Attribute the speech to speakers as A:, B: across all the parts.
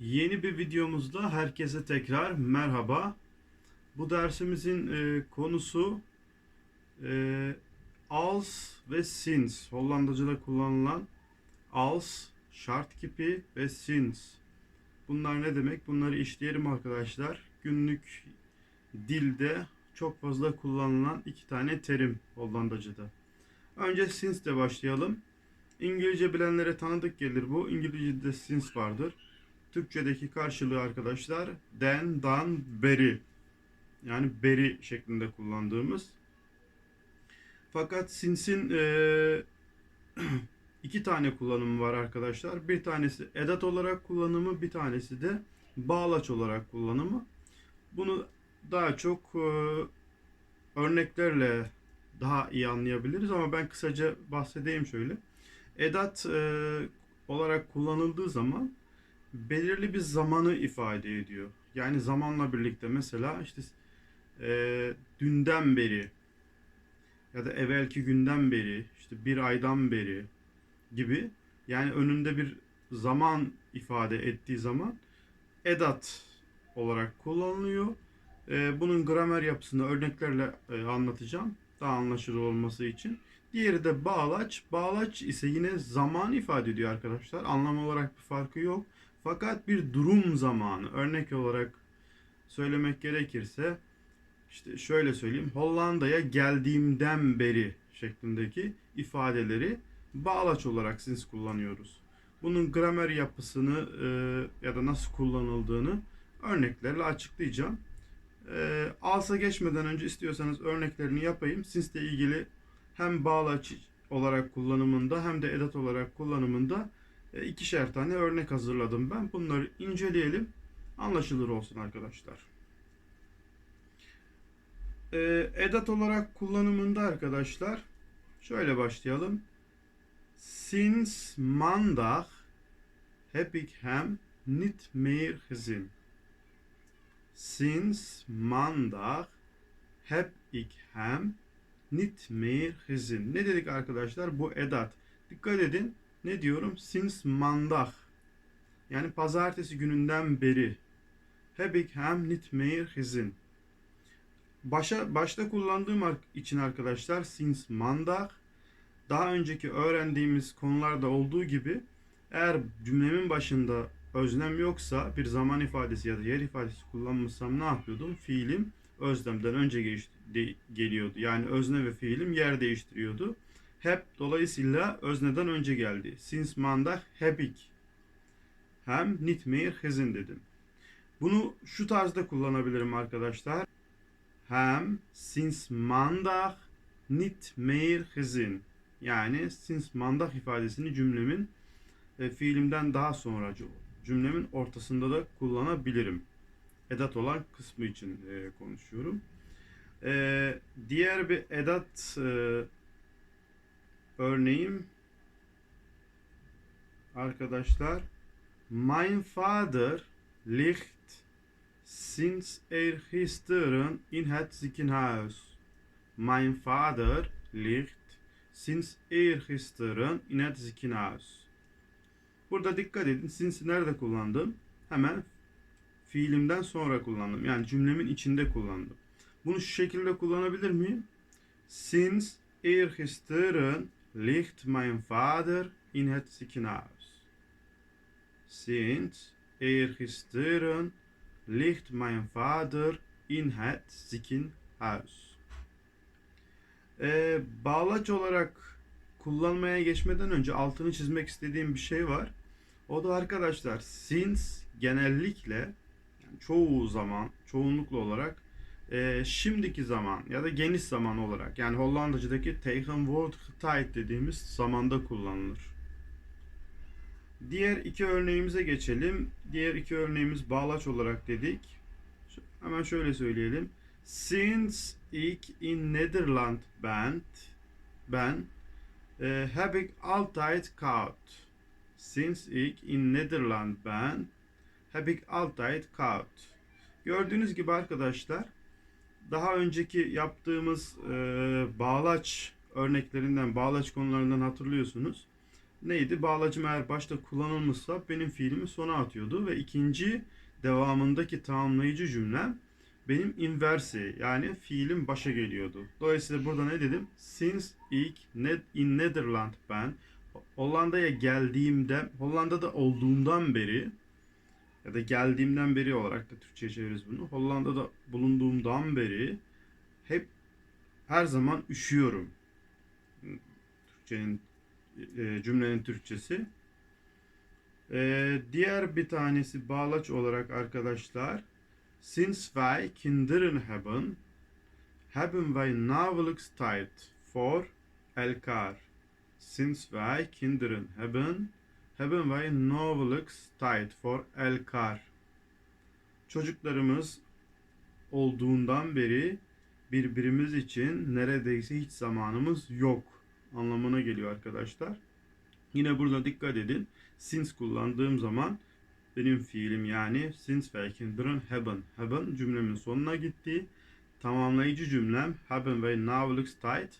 A: Yeni bir videomuzda herkese tekrar merhaba. Bu dersimizin e, konusu e, als ve since. Hollandaca'da kullanılan als, şart kipi ve since. Bunlar ne demek? Bunları işleyelim arkadaşlar. Günlük dilde çok fazla kullanılan iki tane terim Hollandaca'da. Önce since ile başlayalım. İngilizce bilenlere tanıdık gelir bu. İngilizce'de since vardır. Türkçedeki karşılığı arkadaşlar den, dan, beri. Yani beri şeklinde kullandığımız. Fakat since'in eee, iki tane kullanımı var arkadaşlar. Bir tanesi edat olarak kullanımı, bir tanesi de bağlaç olarak kullanımı. Bunu daha çok eee, örneklerle daha iyi anlayabiliriz ama ben kısaca bahsedeyim şöyle. Edat eee, olarak kullanıldığı zaman belirli bir zamanı ifade ediyor. Yani zamanla birlikte mesela işte eee, dünden beri ya da evvelki günden beri, işte bir aydan beri gibi yani önünde bir zaman ifade ettiği zaman edat olarak kullanılıyor. Eee, bunun gramer yapısını örneklerle e, anlatacağım daha anlaşılır olması için. Diğeri de bağlaç. Bağlaç ise yine zaman ifade ediyor arkadaşlar. Anlam olarak bir farkı yok. Fakat bir durum zamanı. Örnek olarak söylemek gerekirse işte şöyle söyleyeyim. Hollanda'ya geldiğimden beri şeklindeki ifadeleri bağlaç olarak siz kullanıyoruz. Bunun gramer yapısını e, ya da nasıl kullanıldığını örneklerle açıklayacağım. E, alsa geçmeden önce istiyorsanız örneklerini yapayım. Sinsle ilgili hem bağlaç olarak kullanımında hem de edat olarak kullanımında ikişer tane örnek hazırladım ben. Bunları inceleyelim. Anlaşılır olsun arkadaşlar. E, edat olarak kullanımında arkadaşlar şöyle başlayalım. Sinds maandag heb ik hem niet meer gezien. Sinds maandag heb ik hem niet meer gezien. Ne dedik arkadaşlar? Bu edat. Dikkat edin. Ne diyorum? Since maandag. Yani pazartesi gününden beri. İk hem niet meer gezien. Başa, başta kullandığım için arkadaşlar since maandag daha önceki öğrendiğimiz konularda olduğu gibi eğer cümlemin başında öznem yoksa bir zaman ifadesi ya da yer ifadesi kullanmışsam ne yapıyordum? Fiilim özlemden önce geliyordu. Yani özne ve fiilim yer değiştiriyordu. Hep dolayısıyla özneden önce geldi. Since maandag heb ik hem niet meer gezien dedim. Bunu şu tarzda kullanabilirim arkadaşlar. Hem since maandag niet meer gezien. Yani since maandag ifadesini cümlemin e, fiilimden daha sonra cümlemin ortasında da kullanabilirim. Edat olan kısmı için e, konuşuyorum. E, diğer bir edat e, örneğim arkadaşlar Mein Vater ligt sinds er gisteren in het ziekenhuis. Mein Vater ligt sinds er gisteren in het ziekenhuis. Burada dikkat edin. Since nerede kullandım? Hemen fiilimden sonra kullandım. Yani cümlemin içinde kullandım. Bunu şu şekilde kullanabilir miyim? Sinds eergisteren ligt mijn vader in het ziekenhuis. Sinds eergisteren ligt mijn vader in het ziekenhuis. Ee, bağlaç olarak kullanmaya geçmeden önce altını çizmek istediğim bir şey var. O da arkadaşlar since genellikle yani çoğu zaman çoğunlukla olarak e, şimdiki zaman ya da geniş zaman olarak yani Hollandacıdaki tegenwoordig tijd dediğimiz zamanda kullanılır. Diğer iki örneğimize geçelim. Diğer iki örneğimiz bağlaç olarak dedik. Hemen şöyle söyleyelim. Since ik in Nederland ben, ben e, heb ik altijd koud. Since ik in Nederland ben, heb ik altijd koud. Gördüğünüz gibi arkadaşlar, daha önceki yaptığımız e, bağlaç örneklerinden, bağlaç konularından hatırlıyorsunuz. neydi? Bağlacım eğer başta kullanılmışsa benim fiilimi sona atıyordu ve ikinci devamındaki tamamlayıcı cümlem benim inversi yani fiilim başa geliyordu. Dolayısıyla burada ne dedim? Since ilk in Netherland ben Hollanda'ya geldiğimde, Hollanda'da olduğumdan beri ya da geldiğimden beri olarak da Türkçe'ye çeviririz bunu. Hollanda'da bulunduğumdan beri hep her zaman üşüyorum. Türkçenin e, cümlenin Türkçesi. E, diğer bir tanesi bağlaç olarak arkadaşlar Since wij kinderen hebben, hebben wij nauwelijks tijd voor elkaar. Since wij kinderen hebben, hebben wij nauwelijks tijd voor elkaar. Çocuklarımız olduğundan beri birbirimiz için neredeyse hiç zamanımız yok anlamına geliyor arkadaşlar. Yine burada dikkat edin. Since kullandığım zaman benim fiilim yani since ve kinderen haben. Haben cümlemin sonuna gitti. Tamamlayıcı cümlem haben ve nauwelijks tijd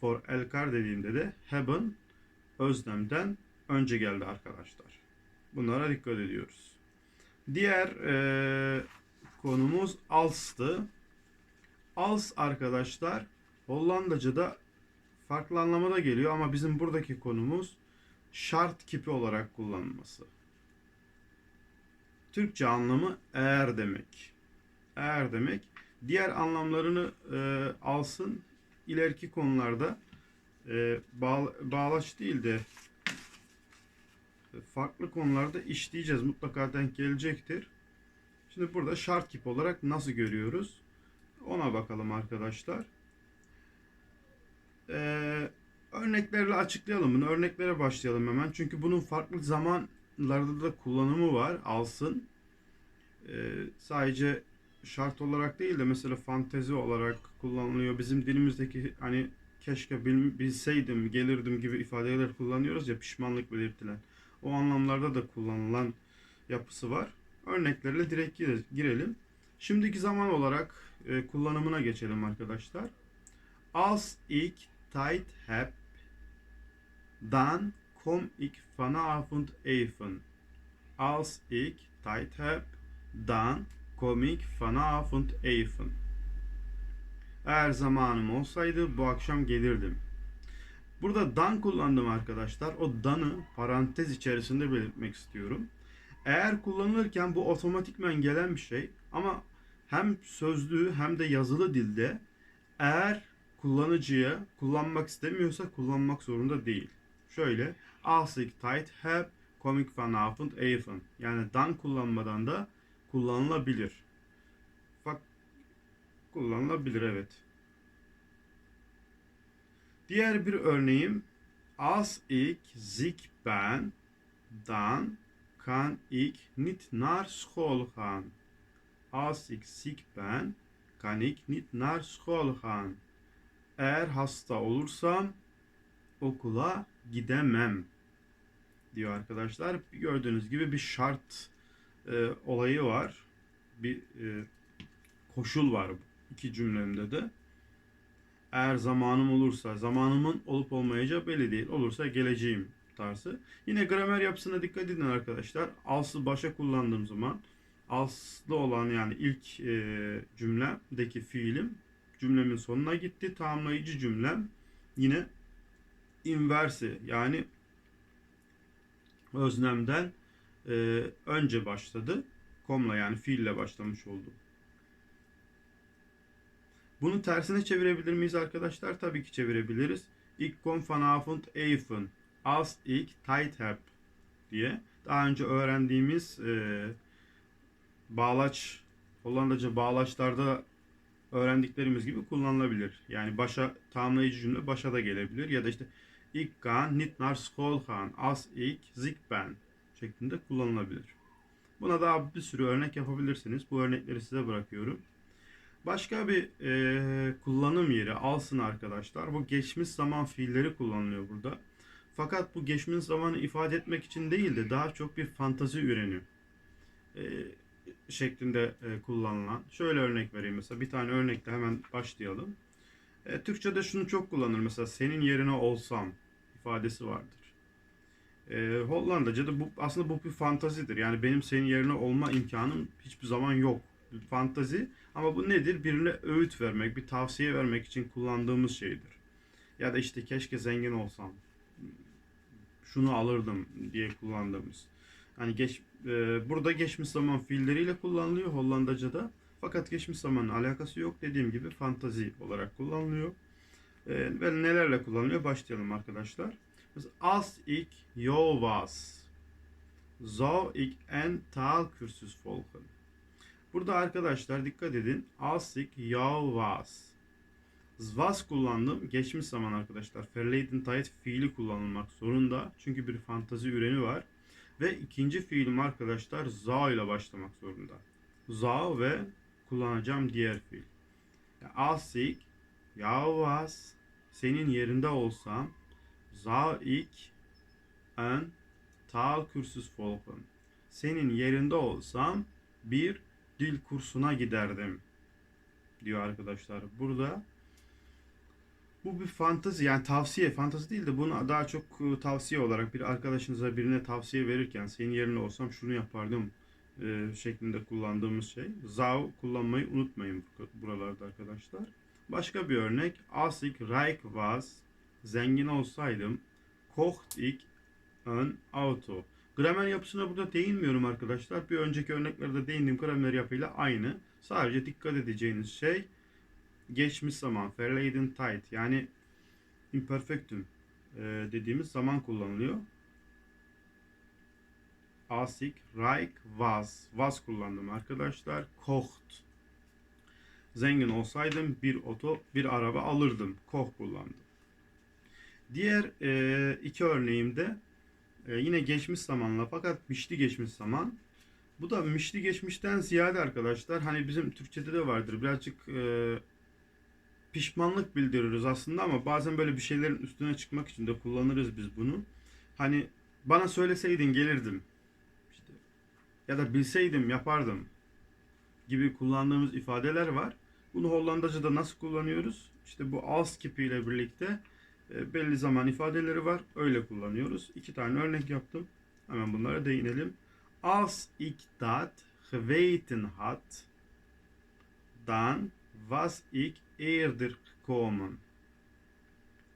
A: for elkar dediğimde de haben özlemden önce geldi arkadaşlar. Bunlara dikkat ediyoruz. Diğer eee, konumuz als'tı. Als arkadaşlar Hollandaca'da farklı anlamada geliyor ama bizim buradaki konumuz şart kipi olarak kullanılması. Türkçe anlamı eğer demek. Eğer demek. Diğer anlamlarını e, alsın ileriki konularda e, bağ, bağlaç değil de farklı konularda işleyeceğiz. Mutlaka denk gelecektir. Şimdi burada şart kip olarak nasıl görüyoruz? Ona bakalım arkadaşlar. Ee, örneklerle açıklayalım bunu. Örneklere başlayalım hemen. Çünkü bunun farklı zamanlarda da kullanımı var. Alsın. Ee, sadece şart olarak değil de mesela fantezi olarak kullanılıyor. Bizim dilimizdeki hani keşke bil- bilseydim, gelirdim gibi ifadeler kullanıyoruz ya pişmanlık belirtilen. O anlamlarda da kullanılan yapısı var. Örneklerle direkt gire- girelim. Şimdiki zaman olarak e, kullanımına geçelim arkadaşlar. Als ik tijd heb, dan kom ik vanavond even. Als ik tijd heb, dan kom ik vanavond even. Eğer zamanım olsaydı bu akşam gelirdim. Burada dan kullandım arkadaşlar. O danı parantez içerisinde belirtmek istiyorum. Eğer kullanılırken bu otomatikmen gelen bir şey ama hem sözlü hem de yazılı dilde eğer kullanıcıya kullanmak istemiyorsa kullanmak zorunda değil. Şöyle als ik tijd heb, kom ik vanavond even. Yani dan kullanmadan da kullanılabilir. Bak kullanılabilir evet. Diğer bir örneğim als ik ziek ben, dan kan ik niet naar school gaan. Als ik ziek ben, kan ik niet naar school gaan. Eğer hasta olursam okula gidemem diyor arkadaşlar. Gördüğünüz gibi bir şart e, olayı var. Bir e, koşul var bu iki cümlemde de. Eğer zamanım olursa, zamanımın olup olmayacağı belli değil. Olursa geleceğim tarzı. Yine gramer yapısına dikkat edin arkadaşlar. Als'ı başa kullandığım zaman aslı olan yani ilk e, cümlemdeki fiilim cümlemin sonuna gitti. Tamamlayıcı cümlem yine inversi yani öznemden e, önce başladı. Komla yani fiille başlamış oldu. Bunu tersine çevirebilir miyiz arkadaşlar? Tabii ki çevirebiliriz. Ik kom vanavond even. Als ik tijd heb diye. Daha önce öğrendiğimiz e, bağlaç, Hollandaca bağlaçlarda öğrendiklerimiz gibi kullanılabilir. Yani başa tamamlayıcı cümle başa da gelebilir. Ya da işte ik kan niet naar school gaan. Als ik ziek ben şeklinde kullanılabilir. Buna daha bir sürü örnek yapabilirsiniz. Bu örnekleri size bırakıyorum. Başka bir e, kullanım yeri alsın arkadaşlar. Bu geçmiş zaman fiilleri kullanılıyor burada. Fakat bu geçmiş zamanı ifade etmek için değil de daha çok bir fantazi ürünü e, şeklinde e, kullanılan. Şöyle örnek vereyim mesela bir tane örnekle hemen başlayalım. E, Türkçe'de şunu çok kullanır mesela senin yerine olsam ifadesi vardır. E, Hollandaca'da bu aslında bu bir fantazidir. Yani benim senin yerine olma imkanım hiçbir zaman yok. Fantazi ama bu nedir? Birine öğüt vermek, bir tavsiye vermek için kullandığımız şeydir. Ya da işte keşke zengin olsam, şunu alırdım diye kullandığımız. Hani geç, e, burada geçmiş zaman fiilleriyle kullanılıyor Hollandaca'da. Fakat geçmiş zamanın alakası yok. Dediğim gibi fantazi olarak kullanılıyor. E, ve nelerle kullanılıyor? Başlayalım arkadaşlar. Als ik jou was, zou ik een taalkursus volgen. Burada arkadaşlar dikkat edin. Als ik jou was. Was kullandım. Geçmiş zaman arkadaşlar. Verleden tijd fiili kullanılmak zorunda. Çünkü bir fantazi üreni var. Ve ikinci fiilim arkadaşlar za ile başlamak zorunda. Za ve kullanacağım diğer fiil. Yani als ik jou was senin yerinde olsam zou ik een taalkursus volgen. Senin yerinde olsam bir dil kursuna giderdim diyor arkadaşlar. Burada bu bir fantazi yani tavsiye fantazi değil de bunu daha çok e, tavsiye olarak bir arkadaşınıza birine tavsiye verirken senin yerine olsam şunu yapardım e, şeklinde kullandığımız şey. Zav kullanmayı unutmayın bu- buralarda arkadaşlar. Başka bir örnek. Als ik rijk was zengin olsaydım kocht ik een auto. Gramer yapısına burada değinmiyorum arkadaşlar. Bir önceki örneklerde değindiğim gramer yapıyla aynı. Sadece dikkat edeceğiniz şey geçmiş zaman, verleden tijd yani imperfectum e, dediğimiz zaman kullanılıyor. Asik, reich, was. Was kullandım arkadaşlar. Kocht. Zengin olsaydım bir oto, bir araba alırdım. Koch kullandım. Diğer e, iki örneğimde e, yine geçmiş zamanla fakat mişli geçmiş zaman. Bu da mişli geçmişten ziyade arkadaşlar hani bizim Türkçe'de de vardır. Birazcık e, pişmanlık bildiririz aslında ama bazen böyle bir şeylerin üstüne çıkmak için de kullanırız biz bunu. Hani bana söyleseydin gelirdim. İşte, ya da bilseydim yapardım gibi kullandığımız ifadeler var. Bunu Hollandaca'da nasıl kullanıyoruz? İşte bu als kipiyle birlikte belli zaman ifadeleri var. Öyle kullanıyoruz. İki tane örnek yaptım. Hemen bunlara değinelim. Als ik dat geweten had, dan was ik eerder gekomen.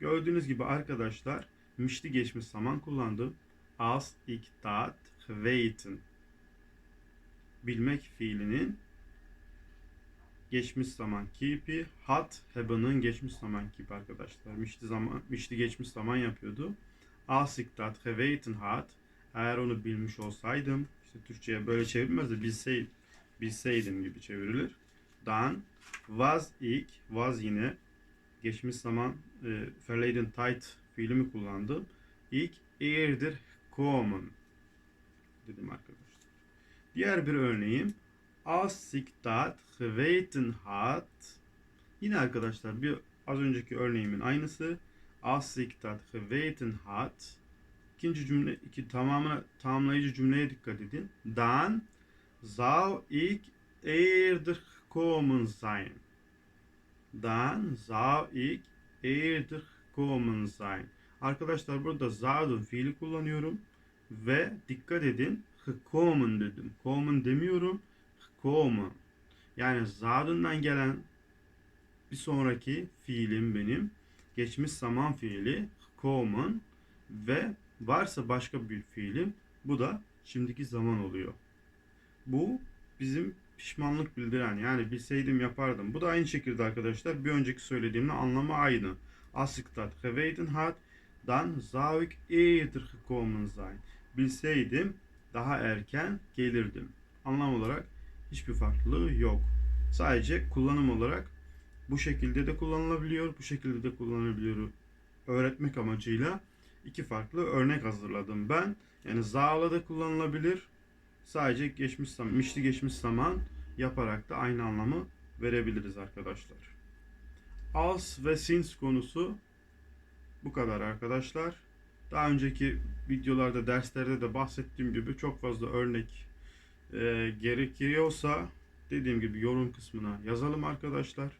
A: Gördüğünüz gibi arkadaşlar mişli geçmiş zaman kullandım. Als ik dat geweten. Bilmek fiilinin geçmiş zaman kipi, hat hebe'nin geçmiş zaman kipi arkadaşlar. Mişli zaman, mişli geçmiş zaman yapıyordu. Als ik dat geweten had, eğer onu bilmiş olsaydım, işte Türkçe'ye böyle çevrilmez de bilsey, bilseydim gibi çevrilir. Dan was ik, was yine geçmiş zaman e, verleden tijd fiilimi kullandım. Ik eerder komen dedim arkadaşlar. Diğer bir örneğim İk dat geweten had Yine arkadaşlar bir az önceki örneğimin aynısı. İk dat geweten had İkinci cümle, iki tamamına tamamlayıcı cümleye dikkat edin. Dan zou ik eerder gekomen zijn. Dan zou ik eerder gekomen zijn. Arkadaşlar burada zouden fiili kullanıyorum ve dikkat edin gekomen dedim. Komen demiyorum. Gekomen. Yani zouden'dan gelen bir sonraki fiilim benim. Geçmiş zaman fiili gekomen ve varsa başka bir fiilim bu da şimdiki zaman oluyor. Bu bizim pişmanlık bildiren yani bilseydim yapardım. Bu da aynı şekilde arkadaşlar bir önceki söylediğimle anlamı aynı. Als ik dat geweten had, dan zou ik eerder gekomen zijn. Bilseydim daha erken gelirdim. Anlam olarak hiçbir farklılığı yok. Sadece kullanım olarak bu şekilde de kullanılabiliyor, bu şekilde de kullanılabiliyor. Öğretmek amacıyla iki farklı örnek hazırladım ben. Yani za'la da kullanılabilir. Sadece geçmiş zaman, mişli geçmiş zaman yaparak da aynı anlamı verebiliriz arkadaşlar. Als ve since konusu bu kadar arkadaşlar. Daha önceki videolarda, derslerde de bahsettiğim gibi çok fazla örnek e, gerekiyorsa dediğim gibi yorum kısmına yazalım arkadaşlar.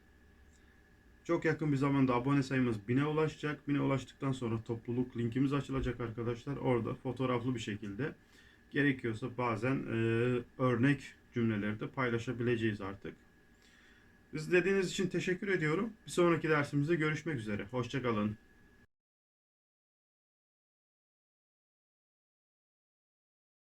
A: Çok yakın bir zamanda abone sayımız 1000'e ulaşacak. 1000'e ulaştıktan sonra topluluk linkimiz açılacak arkadaşlar. Orada fotoğraflı bir şekilde gerekiyorsa bazen e, örnek cümleleri de paylaşabileceğiz artık. İzlediğiniz için teşekkür ediyorum. Bir sonraki dersimizde görüşmek üzere. Hoşçakalın.